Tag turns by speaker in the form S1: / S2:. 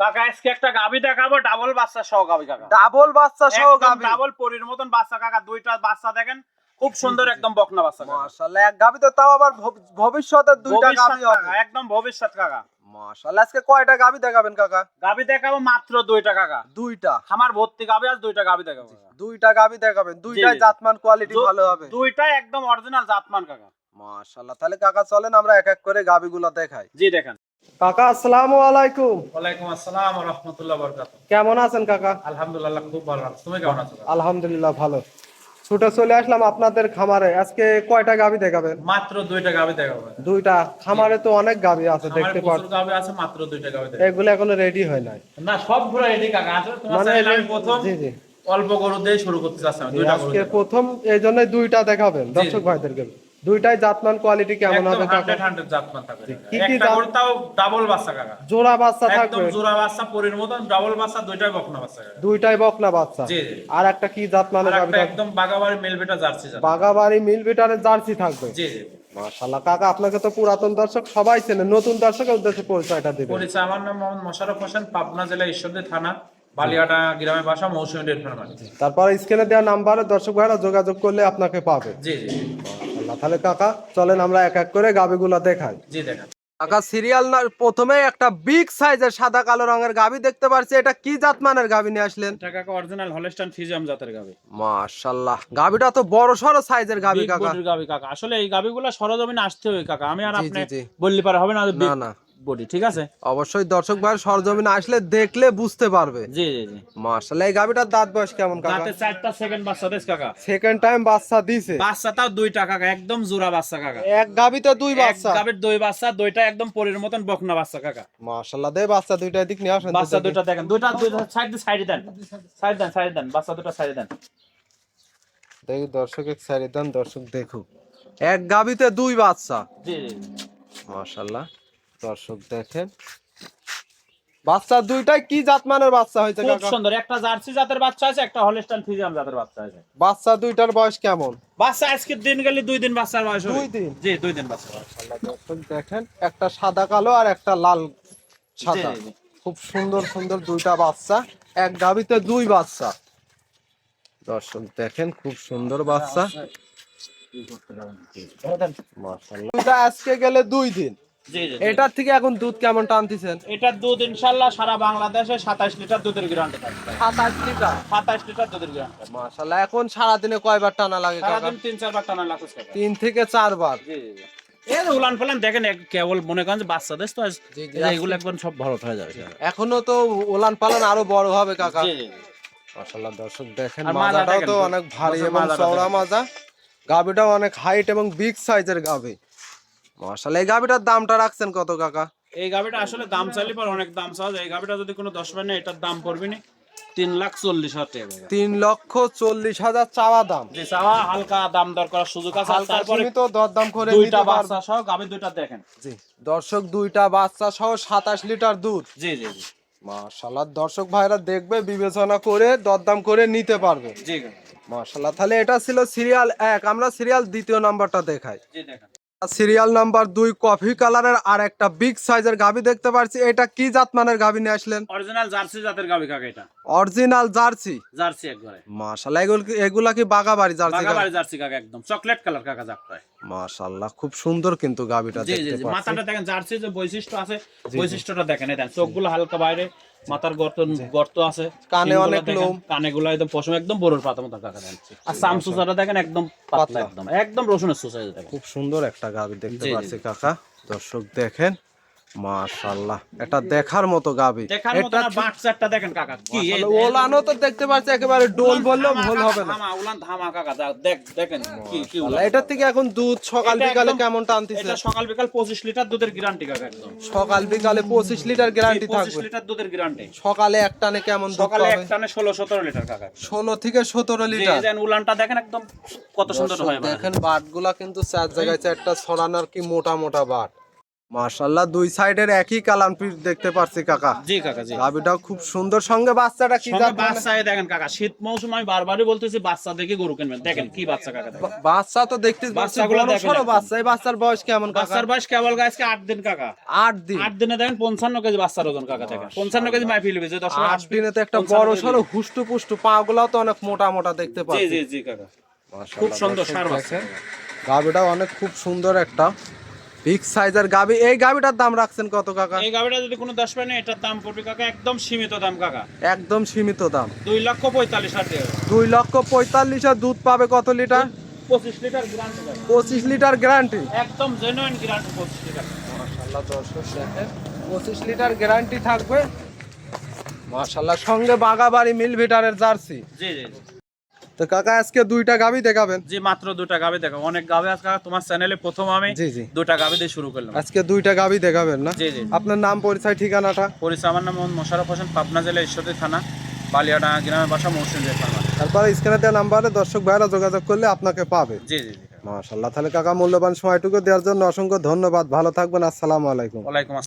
S1: কাকা আজকে একটা গাবি দেখাবো ডাবল বাচ্চা সহ গাবি কাকা।
S2: ডাবল বাচ্চা সহ গাবি।
S1: ডাবল পরির মতন বাচ্চা কাকা দুইটা বাচ্চা দেখেন খুব সুন্দর একদম বকনা বাচ্চা
S2: মাশাআল্লাহ এক গাবি তো তাও আবার ভব- ভবিষ্যতে দুইটা গাবি হবে।
S1: একদম ভবিষ্যৎ কাকা।
S2: মাশাআল্লাহ আজকে কয়টা গাবি দেখাবেন কাকা?
S1: গাবি দেখাবো মাত্র দুইটা কাকা।
S2: দুইটা।
S1: আমার ভর্তি গাবি আজ দুইটা গাবি দেখাবো।
S2: দুইটা গাবি দেখাবেন। দুইটাই জাতমান কোয়ালিটি ভালো হবে।
S1: দুইটাই একদম অরিজিনাল জাতমান কাকা।
S2: মাশাআল্লাহ তাহলে কাকা চলেন আমরা এক এক করে গাবিগুলো দেখাই।
S1: জি দেখেন।
S2: কাকা আসসালামু আলাইকুম।
S1: ওয়ালাইকুম আসসালাম রহমতুল্লাহ
S2: কেমন আছেন কাকা?
S1: আলহামদুলিল্লাহ খুব ভালো আছি। তুমি কেমন আছো?
S2: আলহামদুলিল্লাহ ভালো। ছুটে চলে আসলাম আপনাদের খামারে। আজকে কয়টা গাবি দেখাবেন?
S1: মাত্র দুইটা গাবি দেখাবো।
S2: দুইটা। খামারে তো অনেক গাবি আছে দেখতে
S1: গাবি আছে মাত্র দুইটা গাবি
S2: এগুলো এখনও রেডি হয় নাই।
S1: না সব ঘুরে রেডি কাকা আসলে তোমার
S2: মানে
S1: আমি প্রথম
S2: জি জি।
S1: অল্প গরু দিয়ে শুরু করতে চাচ্ছি দুইটা গরু
S2: আজকে প্রথম এই জন্য দুইটা দেখাবেন দর্শক ভাইদেরকে। দুইটাই জাতমান কোয়ালিটি কেমন হবে কাকা?
S1: 100 100 জাতমান থাকবে।
S2: কি কি
S1: তাও ডাবল বাচ্চা কাকা।
S2: জোড়া বাচ্চা
S1: একদম
S2: থাকবে?
S1: জোড়া বাচ্চা পরির মতন ডাবল বাচ্চা দুইটাই বকনা বাচ্চা।
S2: দুইটাই বকনা বাচ্চা?
S1: জি, জি।
S2: আর একটা কি জাত মানে
S1: আর
S2: গাবি
S1: একটা একদম বাগাবাড়ি মেলবেটা জার্সি জাত
S2: বাগাবাড়ি মিল জার্সি থাকবে?
S1: জি জি।
S2: মাশাআল্লাহ। কাকা আপনাকে তো পুরাতন দর্শক সবাই চেনে নতুন দর্শকের উদ্দেশ্যে পরিচয়টা দিবেন।
S1: পরিচয় আমার নাম মোহাম্মদ মোশাররফ হোসেন পাবনা জেলা ঈশ্বরদী থানা বালিয়াটা গ্রামের বাসা মৌসুমী ডেট ফার্মারি
S2: তারপর স্ক্রিনে দেওয়া নাম্বারে দর্শক ভাইরা যোগাযোগ করলে আপনাকে পাবে।
S1: জি জি।
S2: মাশাআল্লাহ তাহলে কাকা চলেন আমরা এক এক করে গাবিগুলা দেখাই।
S1: জি দেখেন।
S2: কাকা সিরিয়াল না প্রথমে একটা বিগ সাইজের সাদা কালো রঙের গাবি দেখতে পারছি। এটা কি জাত মানের গাবি নিয়ে আসলেন?
S1: এটা কাকা অরিজিনাল হলস্টাইন ফ্রিজিয়াম জাতের গাবি।
S2: মাশাআল্লাহ গাবিটা তো বড় সড়ো সাইজের গাবি কাকা।
S1: গাবি কাকা। আসলে এই গাবিগুলো সরজমিনে আসতে হবে কাকা। আমি আর আপনি। বললি পারে হবে না
S2: না না।
S1: বডি ঠিক আছে?
S2: অবশ্যই দর্শক ভাই সরজমিনে আসলে দেখলে বুঝতে পারবে।
S1: জি জি জি।
S2: মাশাআল্লাহ এই গাবিটার দাঁত বয়স কেমন কাকা?
S1: দাঁতে চারটা সেকেন্ড বাচ্চা দেশ কাকা।
S2: সেকেন্ড টাইম বাচ্চা দিছে
S1: বাচ্চা তাও দুইটা কাকা একদম জোড়া বাচ্চা কাকা।
S2: এক গাবিতে দুই বাচ্চা।
S1: এক গাবির দুই বাচ্চা দুইটা একদম পরের মতন বকনা বাচ্চা কাকা।
S2: মাশাআল্লাহ দে বাচ্চা দুইটা দিক নিয়ে আসেন
S1: বাচ্চা দুইটা দেখেন দুইটা দুইটা সাইড দিয়ে side then side then side then বাচ্চা দুটো সাইড দেন।
S2: দেখি দর্শক এক সাইড দেন দর্শক দেখুক। এক গাবিতে দুই বাচ্চা।
S1: জি জি
S2: মাশাআল্লাহ দর্শক দেখেন। বাচ্চা দুইটাই কি জাতমানের বাচ্চা হয়েছে
S1: খুব সুন্দর। একটা জার্সি জাতের বাচ্চা আছে একটা হলস্টাইন ফিজিয়াম জাতের বাচ্চা আছে।
S2: বাচ্চা দুইটার বয়স কেমন?
S1: বাচ্চা আজকে দিন গেলে দুই দিন বাচ্চার বয়স হবে।
S2: দুই দিন?
S1: জি দুই দিন বাচ্চা
S2: দেখেন একটা সাদা কালো আর একটা লাল সাদা। খুব সুন্দর সুন্দর দুইটা বাচ্চা এক গাবিতে দুই বাচ্চা। দর্শক দেখেন খুব সুন্দর বাচ্চা। মাশাআল্লাহ দুইটা আজকে গেলে দুই দিন। এটার থেকে এখন দুধ কেমন টানতেছেন?
S1: এটার দুধ ইনশাল্লাহ সারা বাংলাদেশে সাতাশ লিটার দুধের গ্যারান্টি থাকবে।
S2: সাতাশ লিটার?
S1: সাতাশ লিটার দুধের গ্যারান্টি
S2: মাশাআল্লাহ এখন সারাদিনে কয়বার টানা লাগে
S1: সারাদিন তিন চারবার টানা টাকা
S2: তিন থেকে চারবার?
S1: জি জি জি। উলান ফালান দেখেন কেবল মনে করেন যে বাচ্চা দেশ তো আজ-
S2: জি, জি,
S1: এই যে এগুলো একবার সব ভরত হয়ে যাবে
S2: এখনও তো ওলান পালন আরও বড় হবে কাকা।
S1: জি জি জি।
S2: মাশাআল্লাহ দর্শক দেখেন মাজাটাও তো
S1: তো।
S2: অনেক ভারী
S1: দর্শক
S2: এবং চওড়া মাজা। গাবিটাও অনেক হাইট এবং বিগ সাইজের গাবি। মাশাআল্লাহ এই গাবিটার দামটা রাখছেন কত কাকা?
S1: এই গাবিটা আসলে দাম চাইলে পর অনেক দাম চাওয়া যায়। এই গাবিটা যদি কোনো দশ এটার দাম পড়বে না। তিন লাখ চল্লিশ হাজার টাকা
S2: তিন লক্ষ চল্লিশ হাজার চাওয়া দাম।
S1: যে চাওয়া হালকা দাম দর করার সুযোগ আছে। তারপরে
S2: দরদাম করে
S1: দুইটা বাচ্চা সহ গাবি দুইটা দেখেন।
S2: জি দর্শক দুইটা বাচ্চা সহ সাতাশ লিটার দুধ।
S1: জি জি জি।
S2: মাশাআল্লাহ দর্শক ভাইরা দেখবে বিবেচনা করে দরদাম করে নিতে পারবে।
S1: জি।
S2: মাশাআল্লাহ তাহলে এটা ছিল সিরিয়াল এক। আমরা সিরিয়াল দ্বিতীয় নাম্বারটা দেখাই।
S1: জি দেখেন।
S2: সিরিয়াল নাম্বার দুই কফি কালারের আর একটা বিগ সাইজের গাবি দেখতে পাচ্ছি এটা কি জাতমানের গাবি নিয়ে আসলেন?
S1: অরিজিনাল জার্সি জাতের গাবি কাকা এটা।
S2: অরিজিনাল জার্সি
S1: জার্সি একবারে।
S2: মাশাআল্লাহ এগুলো কি- এগুলা কি বাগাবাড়ি জার্সি
S1: বাগাবাড়ি জার্সি কাকা একদম। চকলেট কালার কাকা জাতটায়
S2: মাশাআল্লাহ খুব সুন্দর কিন্তু গাবিটা দেখতে পাচ্ছি।
S1: মাথাটা দেখেন জার্সি যে বৈশিষ্ট্য আছে বৈশিষ্ট্যটা দেখেন। এই দেখেন চোখগুলো হালকা বাইরে। মাথার গর্ত গর্ত আছে।
S2: কানে অনেক লোম।
S1: কানে গুলো একদম পশম একদম বড়র পাতা মতো কাকা দেন আর সামসুসাটা দেখেন একদম পাতলা। একদম একদম রসুনের সুসাইজ দেখেন।
S2: খুব সুন্দর একটা গাবি দেখতে পাচ্ছি কাকা। দর্শক দেখেন। মাশাআল্লাহ এটা দেখার মতো গাবি। এটা
S1: বাচ্চাটা দেখেন কাকা। কি
S2: ওলানো তো দেখতে পাচ্ছি একেবারে ডোল বললেও ভুল হবে না।
S1: উলান ধামা কাকা দেখ দেখেন কি কি।
S2: আল্লাহ, থেকে এখন দুধ সকাল বিকালে কেমন টানতেছে
S1: এটা সকাল বিকাল পঁচিশ লিটার দুধের গ্যারান্টি কাকা একদম।
S2: সকাল বিকালে পঁচিশ লিটার গ্যারান্টি থাকবে।
S1: লিটার দুধের গ্যারান্টি
S2: সকালে এক টানে কেমন দুধ
S1: সকালে এক টানে ষোলো সতেরো লিটার কাকা।
S2: ষোলো থেকে সতেরো
S1: যে
S2: লিটার।
S1: যেন উলানটা দেখেন একদম কত সুন্দর হয় মানে।
S2: দেখেন বাটগুলা কিন্তু চার জায়গায় চারটা ছড়ানোর কি মোটা মোটা বাট। মাশাল্লাহ দুই সাইডের একই কালাম পিস দেখতে পাচ্ছি কাকা।
S1: জি কাকা জি।
S2: গাবিটাও খুব সুন্দর। সঙ্গে বাচ্চাটা কি জাত
S1: দেখেন কাকা। শীত মৌসুম আমি বারবারই বলতেছি বাচ্চা দেখে গরু কিনবেন। দেখেন কি বাচ্চা কাকা
S2: বাচ্চা তো দেখতে
S1: বাচ্চাগুলো দেখেন
S2: বাচ্চা। এই বাচ্চার বয়স কেমন কাকা?
S1: বাচ্চার বয়স কেবল গাছকে আট দিন কাকা।
S2: আট দিন?
S1: আট দিনে দেখেন পঞ্চান্ন কেজি বাচ্চার ওজন কাকা দেখেন। পঞ্চান্ন কেজি মাই ফিলবে যে দশ
S2: আট দিনে তো একটা বড় সড়ো হুষ্টু পুষ্টু পা গুলাও তো অনেক মোটা মোটা দেখতে পাচ্ছি
S1: জি জি কাকা। খুব সুন্দর সার বাচ্চা।
S2: গাবিটা অনেক খুব সুন্দর একটা। বিগ সাইজের গাবি এই গাবিটার দাম রাখছেন কত কাকা?
S1: এই গাড়িটা যদি কোনো দশ পায় না এটার দাম পড়বে কাকা একদম সীমিত দাম কাকা।
S2: একদম সীমিত দাম।
S1: দুই লক্ষ পঁয়তাল্লিশ হাজার
S2: দুই লক্ষ পঁয়তাল্লিশ আর দুধ পাবে কত লিটার?
S1: পঁচিশ লিটার গ্রান্ট
S2: পঁচিশ লিটার গ্যারান্টি
S1: একদম জেনুইন গ্রান্ট পঁচিশ লিটার।
S2: মাশাল্লাহ দর্শক পঁচিশ লিটার গ্যারান্টি থাকবে। মাশাল্লাহ সঙ্গে বাগাবাড়ি মিল ভিটারের জার্সি।
S1: জি জি।
S2: তো কাকা আজকে দুইটা গাবি দেখাবেন?
S1: জি মাত্র দুটা গাবে দেখো অনেক গাবে আজকে তোমার চ্যানেলে প্রথম আমি
S2: জি জি।
S1: দুটা গাবে দিয়ে শুরু করলাম।
S2: আজকে দুইটা গাবি দেখাবেন না?
S1: জি জি
S2: আপনার নাম পরিচয় ঠিকানাটা?
S1: পরিচয় আমার নাম মোশারফ হোসেন পাবনা জেলা ঈশ্বরদী থানা বালিয়াডাঙ্গা গ্রামের বাসা মৌসুম ফার্মার
S2: তারপরে স্ক্রিনে দেওয়া নাম্বারে দর্শক ভাইরা যোগাযোগ করলে আপনাকে পাবে।
S1: জি জি
S2: মাশাল্লাহ তাহলে কাকা মূল্যবান সময়টুকু দেওয়ার জন্য অসংখ্য ধন্যবাদ। ভালো থাকবেন আসসালামু আলাইকুম।
S1: ওয়ালাইকুম আসসালাম।